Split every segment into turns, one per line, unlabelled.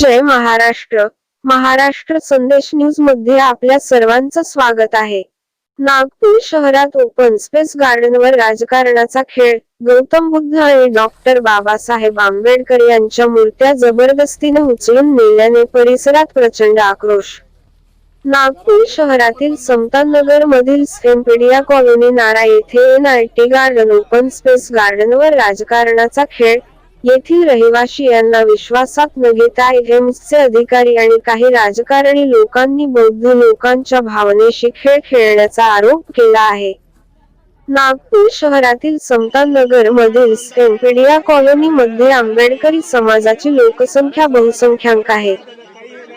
जय महाराष्ट्र. महाराष्ट्र संदेश न्यूजमध्ये आपल्या सर्वांचं स्वागत आहे. नागपूर शहरात ओपन स्पेस गार्डनवर राजकारणाचा खेळ. गौतम बुद्ध आणि डॉक्टर बाबासाहेब आंबेडकर यांच्या मूर्त्या जबरदस्तीने उचलून नेल्याने परिसरात प्रचंड आक्रोश. नागपूर शहरातील समतानगर मधील सेम्पेडिया कॉलनी नारा येथे N I T garden open space गार्डनवर राजकारणाचा खेळ. येथील रहिवाशी यांना विश्वासात न घेता एम्सचे अधिकारी आणि काही राजकारणी लोकांनी बौद्ध लोकांच्या भावनेशी खेळ खेळण्याचा आरोप केला आहे. नागपूर शहरातील समतानगर मधील सेम्पेडिया कॉलनी मध्ये आंबेडकरी समाजाची लोकसंख्या बहुसंख्याक आहे.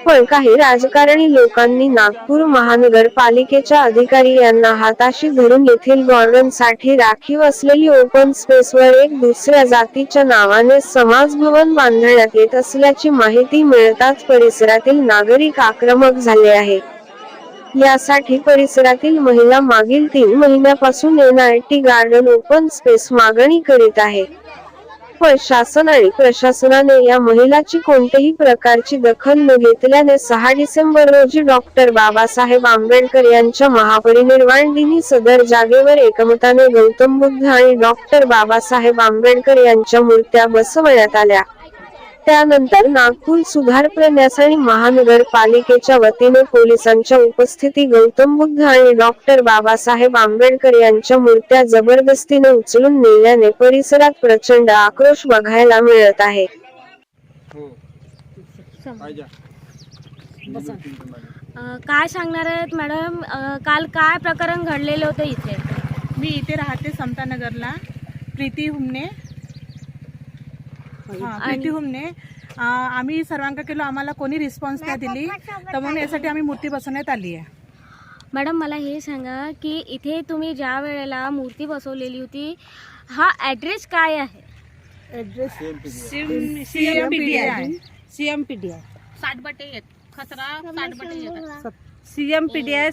पण काही राजकारणी लोकांनी नागपूर महानगरपालिकेच्या अधिकारी यांना हाताशी धरून येथील गॉर्डनसाठी राखीव असलेली ओपन स्पेसवर एक दुसऱ्या जातीच्या नावाने समाज भवन बांधण्यात येत असल्याची माहिती मिळताच परिसरातील नागरिक आक्रमक झाले आहे यासाठी परिसरातील महिला मागील तीन महिन्यापासून N I T garden open space मागणी करीत आहे पण शासन आणि प्रशासनाने या महिलाची कोणत्याही प्रकारची दखल न घेतल्याने सहा डिसेंबर रोजी डॉक्टर बाबासाहेब आंबेडकर यांच्या महापरिनिर्वाण दिनी सदर जागेवर एकमताने गौतम बुद्ध आणि डॉक्टर बाबासाहेब आंबेडकर यांच्या मूर्त्या बसवण्यात आल्या. त्यानंतर नागपूर सुधार प्रन्यास आणि महानगरपालिकेच्या वतीने पोलिसांच्या उपस्थिती गौतम बुद्ध आणि डॉक्टर बाबासाहेब आंबेडकर यांच्या मूर्त्या जबरदस्तीने उचलून नेल्याने परिसरात प्रचंड आक्रोश बघायला मिळत आहे.
हो.
काय सांगणार आहेत मॅडम? काल काय प्रकरण घडलेलं होतं इथे?
मी इथे राहते समतानगरला. प्रीती हुमने हां प्रीती हुमने. आम्ही सर्वांका केलो आम्हाला कोणी रिस्पॉन्स नाही दिली. तर म्हणून यासाठी आम्ही मूर्ती बसवण्यात आली आहे.
मॅडम मला हे सांगा की इथे तुम्ही ज्या वेळेला मूर्ती बसवलेली होती हा ॲड्रेस काय आहे?
सी एम पी डी आहे सी एम पी डी आहे
साठबटे येत. खसरा साठबटे येतात.
सी एम पी डी आहे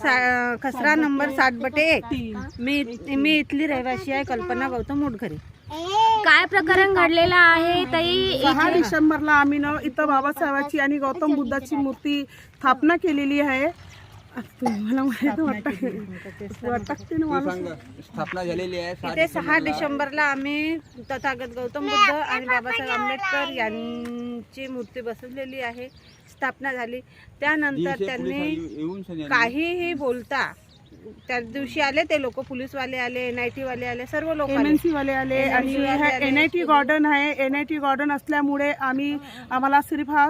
खसरा नंबर साठ बटे एक. मी मी इथली रहिवासी आहे कल्पना गौतम मुटघरे.
काय प्रकरण घडलेलं आहे? ताई
सहा डिसेंबरला आम्ही न इथं बाबासाहेबाची आणि गौतम बुद्धाची मूर्ती स्थापना केलेली आहे. तुम्हाला माहिती वाटतं? वाटते ना मला
सांग स्थापना झालेली आहे सहा
इथे सहा डिसेंबरला. आम्ही तथागत गौतम बुद्ध आणि बाबासाहेब आंबेडकर यांची मूर्ती बसवलेली आहे. स्थापना झाली. त्यानंतर त्यांनी काहीही बोलता त्या दिवशी आले ते लोक पोलीसवाले आले एन आय टी वाले आले सर्व लोक
एम एन सी वाले आले आणि टी गार्डन आहे. एन आय टी गार्डन असल्यामुळे आम्ही आम्हाला सिर्फ हा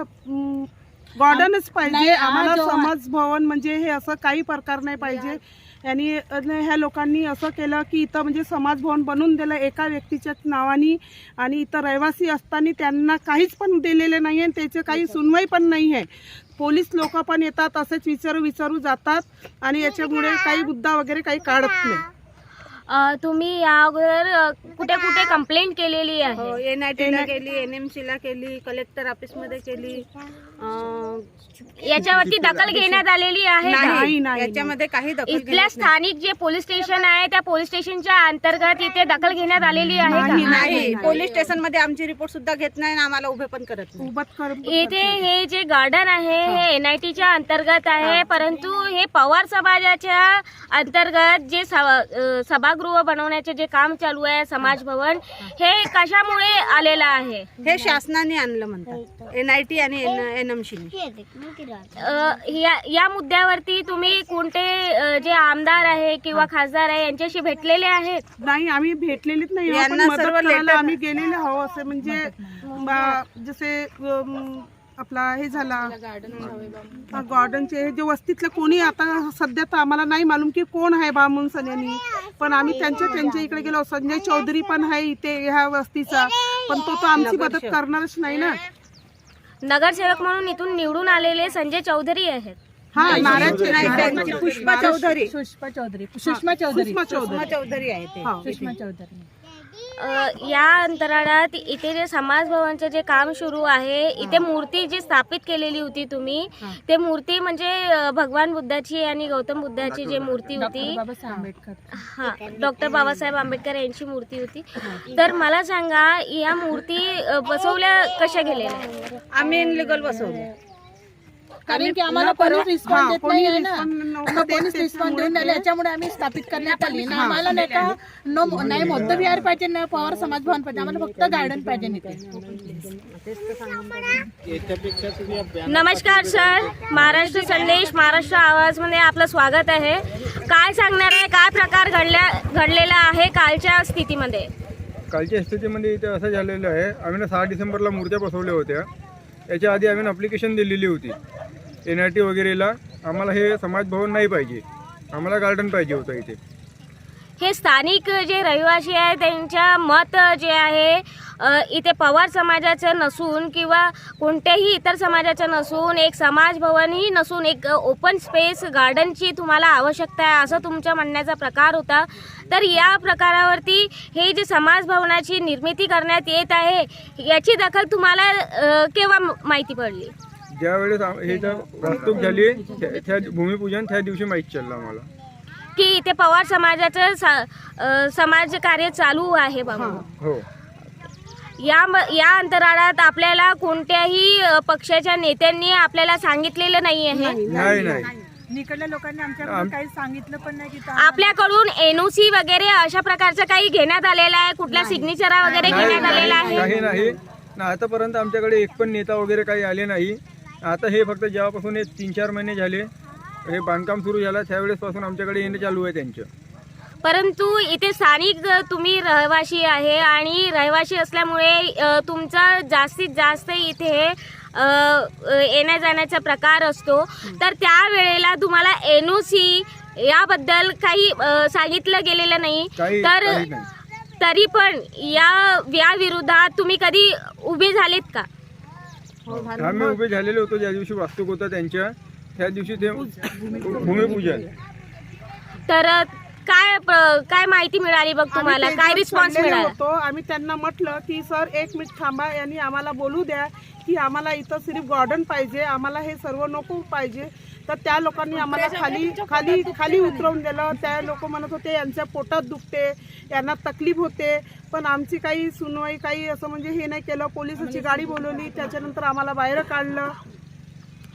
गार्डनच पाहिजे. आम्हाला समाज भवन म्हणजे हे असं काही प्रकार नाही पाहिजे. अन ह्या लोकांनी असं केलं की इथं म्हणजे समाज भवन बनवून दिलं एका व्यक्तीच्या नावानी आणि इथं रहिवासी असताना त्यांना काहीच पण दिलेले नाही आहे त्याचे काही सुनवाई पण नाही आहे पोलीस लोक पण येतात असेच विचारू विचारू जातात आणि याच्यामुळे काही मुद्दा वगैरे काही काढत नाही.
तुम्ही या अगोदर कुठे कुठे कंप्लेंट केलेली आहे?
एन आय टीला केली एन एम सीला केली कलेक्टर ऑफिसमध्ये केली.
याच्यावरती दखल घेण्यात आलेली आहे का?
नाही, नाही.
याच्यामध्ये काही दखल
इथल्या. स्थानिक जे पोलीस स्टेशन आहे त्या पोलीस स्टेशनच्या अंतर्गत इथे दखल घेण्यात आलेली आहे का?
नाही पोलीस स्टेशनमध्ये आमची रिपोर्ट सुद्धा घेत नाही आणि आम्हाला उभे पण करत नाही.
इथे हे जे गार्डन आहे हे. एन आय टीच्या अंतर्गत आहे परंतु हे पवार समाजाच्या अंतर्गत जे सभागृह बनवण्याचे जे काम चालू आहे समाज भवन हे कशामुळे आलेलं आहे?
हे शासनाने आणलं म्हणतात. एन आय टी आणि एन
अ, या या मुद्द्यावरती तुम्ही कोणते जे आमदार आहे किंवा खासदार आहे यांच्याशी भेटलेले आहेत?
नाही आम्ही भेटलेलीच नाही. आहोत, पण
यांना
मदत
सर्व
करायला
letter-
आम्ही गेलेले आहो असे म्हणजे बा- जसे अम, आपला हे झाला हा, गार्डनचे हे जे वस्तीतले कोणी आता सध्या तर आम्हाला नाही मालूम की कोण आहे बामून सन्यानी पण आम्ही त्यांच्या त्यांच्या इकडे गेलो. संजय चौधरी पण आहे इथे ह्या वस्तीचा. पण तो तर आमची मदत करणारच नाही ना.
नगरसेवक म्हणून इथून निवडून आलेले संजय चौधरी आहेत.
हा
पुष्पा चौधरी.
सुषमा चौधरी. सुषमा चौधरी.
सुषमा चौधरी आहे ते.
हा.
अ, या अंतराळात इथे जे समाज भवनचं जे काम सुरू आहे इथे मूर्ती जी स्थापित केलेली होती तुम्ही ते मूर्ती म्हणजे भगवान बुद्धाची आणि गौतम बुद्धाची जी मूर्ती होती. हा डॉक्टर बाबासाहेब आंबेडकर यांची मूर्ती होती. तर मला सांगा या मूर्ती बसवल्या कशा गेलेल्या?
आम्ही इनलिगल बसवले
कारण की आम्हाला कोणीच रिस्पॉन्स देत नाही आहे ना. मग कोणीच रिस्पॉन्स देऊन राहिले याच्यामुळे आम्ही स्थापित करण्यात आली ना. आम्हाला नाही का नो नाही मोठं विहार पाहिजे ना. पवार समाज भवन पाहिजे. आम्हाला फक्त गार्डन पाहिजे इथे.
नमस्कार सर. महाराष्ट्र संदेश महाराष्ट्र आवाजमध्ये आपलं स्वागत आहे. काय सांगणार आहे? काय प्रकार घडल्या घडलेला आहे कालच्या स्थितीमध्ये?
कालच्या स्थितीमध्ये इथे असं झालेलं आहे. आम्ही ना सहा डिसेंबरला मूर्त्या बसवल्या होत्या. याच्या आधी आम्ही अप्लिकेशन दिलेली होती. एन आर टी वगैरेला आम्हाला हे समाज भवन नाही पाहिजे. आम्हाला गार्डन पाहिजे होतं इथे.
हे स्थानिक जे रहिवासी आहे त्यांच्या मत जे आहे इथे पवार समाजाचं नसून किंवा कोणत्याही इतर समाजाचं नसून एक समाज भवनही नसून एक ओपन स्पेस गार्डनची तुम्हाला आवश्यकता आहे असं तुमच्या म्हणण्याचा प्रकार होता. तर या प्रकारावरती हे जे समाज भवनाची निर्मिती करण्यात येत आहे याची दखल तुम्हाला केव्हा माहिती पडली?
ज्या वेळेस आम- हे ज्या झाली त्या त्या भूमिपूजन त्या दिवशी माहीत चाललं आम्हाला.
की इथे पवार समाजाचं सा- अ, समाज कार्य चालू आहे बाबा
हो.
या म- या अंतराळात आपल्याला कोणत्याही अ, पक्षाच्या नेत्यांनी आपल्याला सांगितलेलं नाही आहे.
नाही नाही.
इकडल्या लोकांनी आमच्याकडे
आम-
काही सांगितलं पण नाही की
आपल्याकडून एनओसी वगैरे अशा प्रकारचं काही घेण्यात आलेलं आहे? कुठल्या सिग्नेचरा वगैरे
नाही
घेण्यात आलेला
नाही
आहे?
काही नाही. ना आतापर्यंत आमच्याकडे एक पण नेता वगैरे काही आले नाही. आता हे फक्त जेव्हापासून हे तीन चार महिने झाले हे बांधकाम सुरू झालं त्यावेळेसपासून आमच्याकडे येणं चालू आहे त्यांचं.
परंतु इथे स्थानिक तुम्ही रहिवासी आहे आणि रहिवासी असल्यामुळे तुमचा जास्तीत जास्त इथे येण्या जाण्याचा प्रकार असतो. तर त्यावेळेला तुम्हाला एनओसी याबद्दल काही सांगितलं गेलेलं नाही. तर तरी पण या या विरोधात तुम्ही कधी उभे झालेत का?
आम्ही उभे झालेले होतो ज्या दिवशी वास्तूक होता त्यांच्या त्या दिवशी ते भूमिपूजन.
तर काय प्र- काय माहिती मिळाली बघ तुम्हाला?
आम्ही
काय
त्यांच्यावर
रिस्पॉन्स मिळाला?
होतो आम्ही त्यांना म्हटलं की सर एक मिनिट थांबा यांनी आम्हाला बोलू द्या की आम्हाला इथं सिर्फ गार्डन पाहिजे आम्हाला हे सर्व नको पाहिजे. तर त्या लोकांनी आम्हाला खाली खाली खाली उतरवून दिलं. त्या लोक म्हणत होते यांच्या पोटात दुखते यांना तकलीफ होते. पण आमची काही सुनवाई काही असं म्हणजे हे नाही केलं. पोलिसाची गाडी बोलवली. त्याच्यानंतर आम्हाला बाहेर काढलं.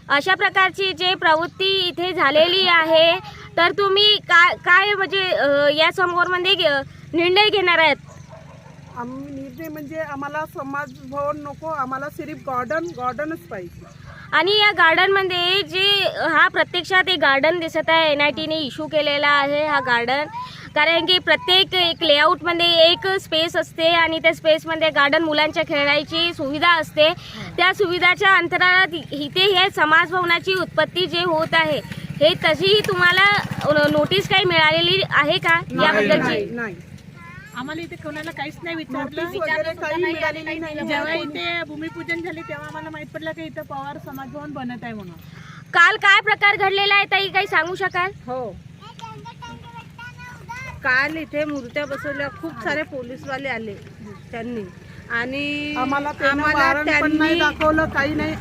अशा प्रकारची जे प्रवृत्ती इथे झालेली आहे तर तुम्ही काय काय म्हणजे या समोर मध्ये घे- निर्णय घेणार आहेत?
आम्ही निर्णय म्हणजे आम्हाला समाज भवन नको. आम्हाला सिर्फ गार्डन गार्डनच पाहिजे.
आणि या गार्डनमध्ये जे हा प्रत्यक्षात एक गार्डन दिसत आहे. एन आय टीने इश्यू केलेला आहे हा गार्डन कारण की प्रत्येक एक लेआउटमध्ये एक स्पेस असते आणि त्या स्पेसमध्ये गार्डन मुलांच्या खेळायची सुविधा असते. त्या सुविधाच्या अंतराळात इथे हे समाज भवनाची उत्पत्ती जे होत आहे हे तशीही तुम्हाला नोटीस काही मिळालेली आहे का? याबद्दलची?
नाही.
आम्हाला इथे कोणाला काहीच नाही विचारलं. जेव्हा इथे भूमिपूजन झाले तेव्हा आम्हाला माहीत पडलं की इथं पवार समाज भवन बनत आहे म्हणून.
काल काय प्रकार घडलेला आहे ताई? काही सांगू शकाल?
हो. काल इथे मूर्त्या बसवल्या खूप सारे पोलीसवाले आले त्यांनी. आणि
आम्हाला त्यानं
आम्हाला
वारंट पण नाही
त्यांनी
दाखवलं काही नाही.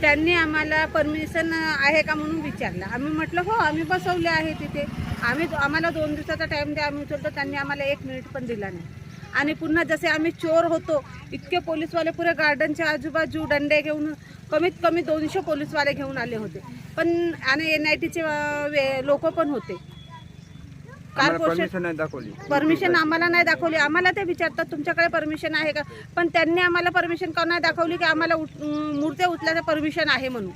त्यांनी आम्हाला परमिशन आहे का म्हणून विचारलं. आम्ही म्हटलं हो आम्ही बसवले आहे तिथे. आम्ही आम्हाला दोन दिवसाचा टाइम द्या आम्ही उचलतो त्यांनी आम्हाला एक मिनिट पण दिला नाही. आणि पुन्हा जसे आम्ही चोर होतो इतके पोलीसवाले पुरे गार्डनच्या आजूबाजू डंडे घेऊन कमीत कमी दोनशे पोलीसवाले घेऊन आले होते. पण आणि एन आय टीचे लोक पण होते. कॉर्पोरेशन
परमिशन नाही दाखवली.
परमिशन आम्हाला नाही दाखवली. आम्हाला ते विचारतात तुमच्याकडे परमिशन आहे का? पण त्यांनी आम्हाला परमिशन का नाही दाखवली की आम्हाला मूर्त्या उचलायचं परमिशन आहे म्हणून.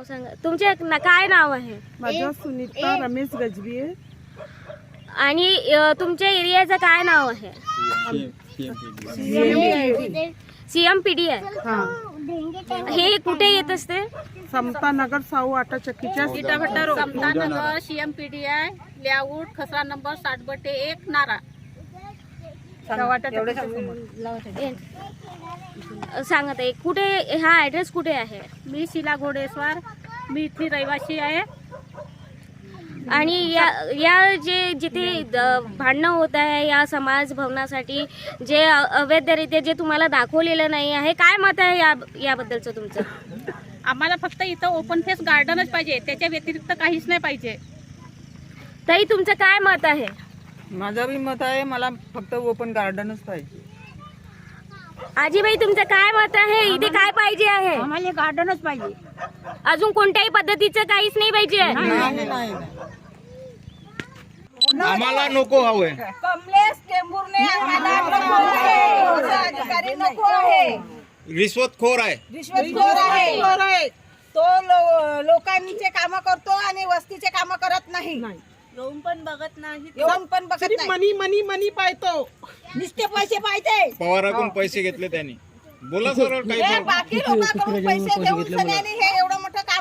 नाव सांगा. तुमचे न- काय नाव आहे?
माझं सुनीता रमेश गजबी आहे.
आणि अ, तुमच्या एरियाचं काय नाव आहे? CM P D. आहे.
हा.
हे कुठे येत असते?
समता नगर साऊ आटा चक्कीच्या
समतानगर सीएमपीडीआय लेआउट खसरा नंबर साठ बटे एक नारा.
सांगत आहे कुठे हा ऍड्रेस कुठे आहे?
मी शिला घोडेस्वार मी इथली रहिवासी आहे.
आणि या या जे जिथे द- भांडणं होत आहे या समाज भवनासाठी जे अवैधरित्या जे तुम्हाला दाखवलेलं नाही आहे काय मत आहे या याबद्दलचं तुमचं?
आम्हाला फक्त इथं ओपन फेस गार्डनच पाहिजे. त्याच्या व्यतिरिक्त काहीच नाही पाहिजे.
ताई तुमचं काय मत आहे?
माझं बी मत आहे मला फक्त ओपन गार्डनच पाहिजे.
आजीबाई तुमचं काय मत आहे? इथे काय पाहिजे आहे?
आम्हाला गार्डनच पाहिजे.
अजून कोणत्याही पद्धतीचं काहीच नाही पाहिजे.
नाही नाही
आम्हाला नको हवंय.
कमलेश टेंभुर्णे आम्हाला नको आहे. असं अधिकारी नको आहे.
रिश्वतखोर आहे.
रिश्वतखोर आहे. तो लो- लोकांचे काम करतो आणि वस्तीचे काम करत नाही. येऊन पण बघत नाही. येऊन पण बघत नाही.
मनी मनी मनी पाहतो.
नुसते पैसे पाहिजे
पवाराकडून पैसे घेतले त्यांनी. बोला सरळ काही
हे
बोल.
बाकी लोकांकडून पैसे देऊन सगळ्यांनी हे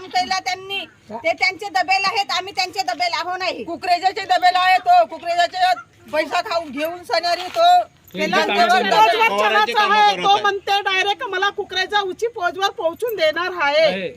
केलं त्यांनी. ते त्यांचे दबेल आहेत आम्ही त्यांचे दबेल आहो नाही.
कुकरेजाचे डबेल आहे तो. कुकरेजाचे पैसा खाऊन घेऊन सणारी तो.
आहे.
करत
तो. म्हणते डायरेक्ट मला कुकरेजा उची पोचवर पोहोचून देणार आहे.